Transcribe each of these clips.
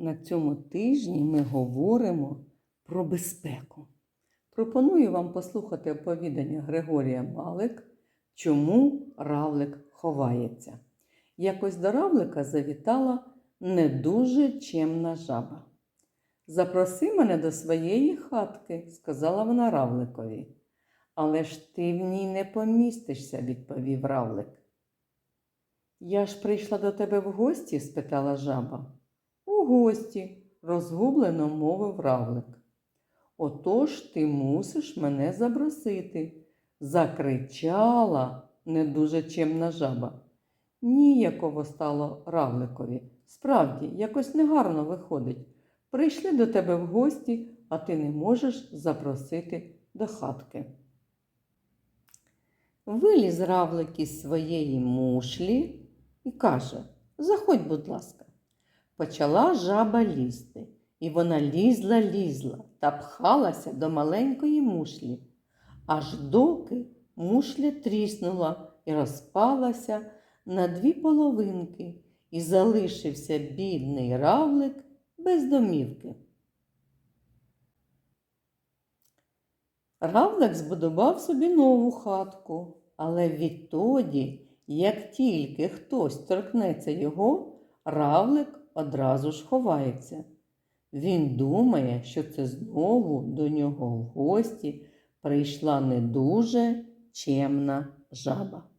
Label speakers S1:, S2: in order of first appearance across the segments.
S1: На цьому тижні ми говоримо про безпеку. Пропоную вам послухати оповідання Григорія Малик, чому равлик ховається. Якось до равлика завітала не дуже чемна жаба. Запроси мене до своєї хатки, сказала вона равликові. Але ж ти в ній не помістишся, відповів равлик. Я ж прийшла до тебе в гості? спитала жаба. Гості, розгублено мовив равлик. Отож ти мусиш мене запросити, закричала не дуже чемна жаба. Ніяково стало равликові. Справді, якось негарно виходить. Прийшли до тебе в гості, а ти не можеш запросити до хатки. Виліз равлик із своєї мушлі і каже Заходь, будь ласка. Почала жаба лізти, і вона лізла, лізла та пхалася до маленької мушлі, аж доки мушля тріснула і розпалася на дві половинки, і залишився бідний равлик без домівки. Равлик збудував собі нову хатку, але відтоді, як тільки хтось торкнеться його, равлик одразу ж ховається. Він думає, що це знову до нього в гості прийшла не дуже чемна жаба.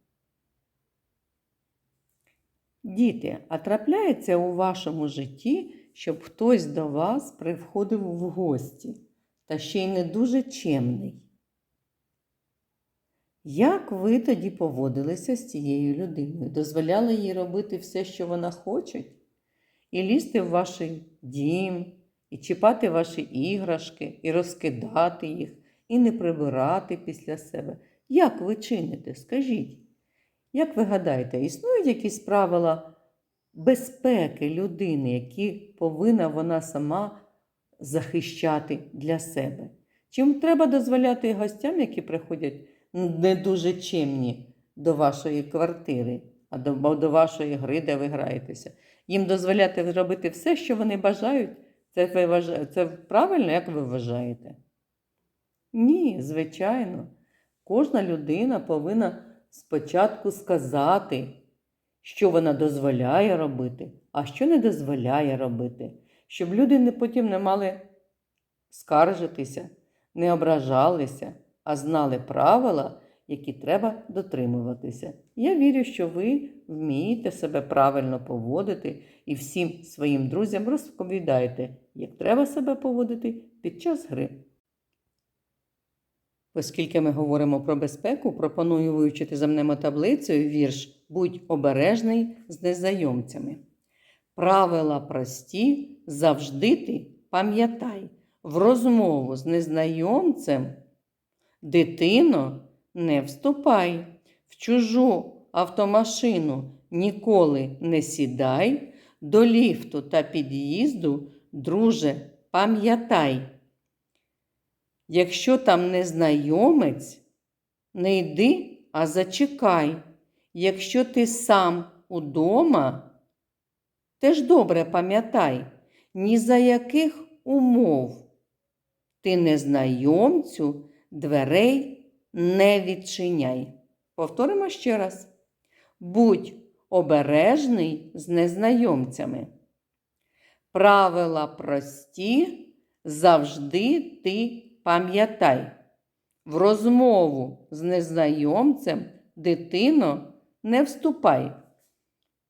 S1: Діти, а трапляється у вашому житті, щоб хтось до вас привходив в гості, та ще й не дуже чемний. Як ви тоді поводилися з цією людиною? Дозволяли їй робити все, що вона хоче? І лізти в ваш дім, і чіпати ваші іграшки, і розкидати їх, і не прибирати після себе. Як ви чините? Скажіть? Як ви гадаєте, існують якісь правила безпеки людини, які повинна вона сама захищати для себе? Чим треба дозволяти гостям, які приходять не дуже чимні до вашої квартири, а до, до вашої гри, де ви граєтеся? Їм дозволяти робити все, що вони бажають? Це, ви вважаєте, це правильно, як ви вважаєте? Ні, звичайно. Кожна людина повинна спочатку сказати, що вона дозволяє робити, а що не дозволяє робити, щоб люди не потім не мали скаржитися, не ображалися, а знали правила, які треба дотримуватися. Я вірю, що ви вмієте себе правильно поводити і всім своїм друзям розповідаєте, як треба себе поводити під час гри. Оскільки ми говоримо про безпеку, пропоную вивчити за мнемотаблицею вірш Будь обережний з незнайомцями. Правила прості, завжди ти пам'ятай, в розмову з незнайомцем дитино не вступай, в чужу автомашину ніколи не сідай, до ліфту та під'їзду, друже, пам'ятай. Якщо там незнайомець, не йди, а зачекай. Якщо ти сам удома, теж добре пам'ятай, ні за яких умов ти незнайомцю дверей не відчиняй. Повторимо ще раз. Будь обережний з незнайомцями. Правила прості, завжди ти пам'ятай. В розмову з незнайомцем, дитино, не вступай.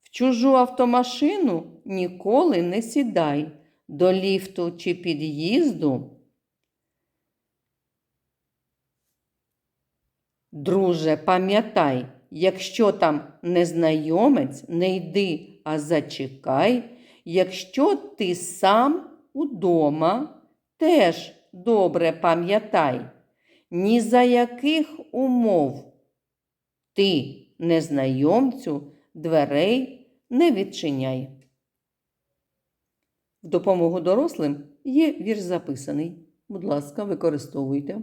S1: В чужу автомашину ніколи не сідай. До ліфту чи під'їзду. Друже, пам'ятай, якщо там незнайомець, не йди, а зачекай. Якщо ти сам удома, теж добре пам'ятай, ні за яких умов ти незнайомцю дверей не відчиняй. В допомогу дорослим є вірш записаний. Будь ласка, використовуйте.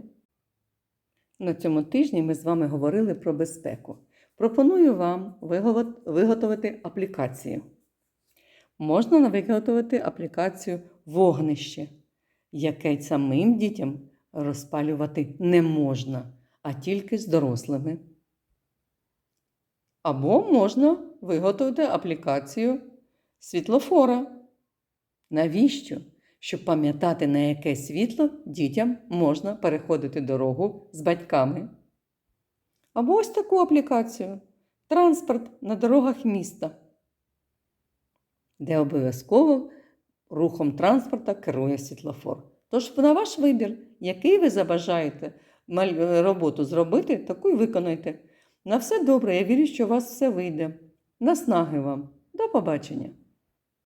S1: На цьому тижні ми з вами говорили про безпеку. Пропоную вам виготовити аплікацію. можна виготовити аплікацію вогнище, яке самим дітям розпалювати не можна, а тільки з дорослими. Або можна виготовити аплікацію світлофора. Навіщо? Щоб пам'ятати, на яке світло дітям можна переходити дорогу з батьками. Або ось таку аплікацію транспорт на дорогах міста, де обов'язково рухом транспорта керує світлофор. Тож на ваш вибір, який ви забажаєте роботу зробити, таку й виконайте. На все добре, я вірю, що у вас все вийде. Наснаги вам. До побачення!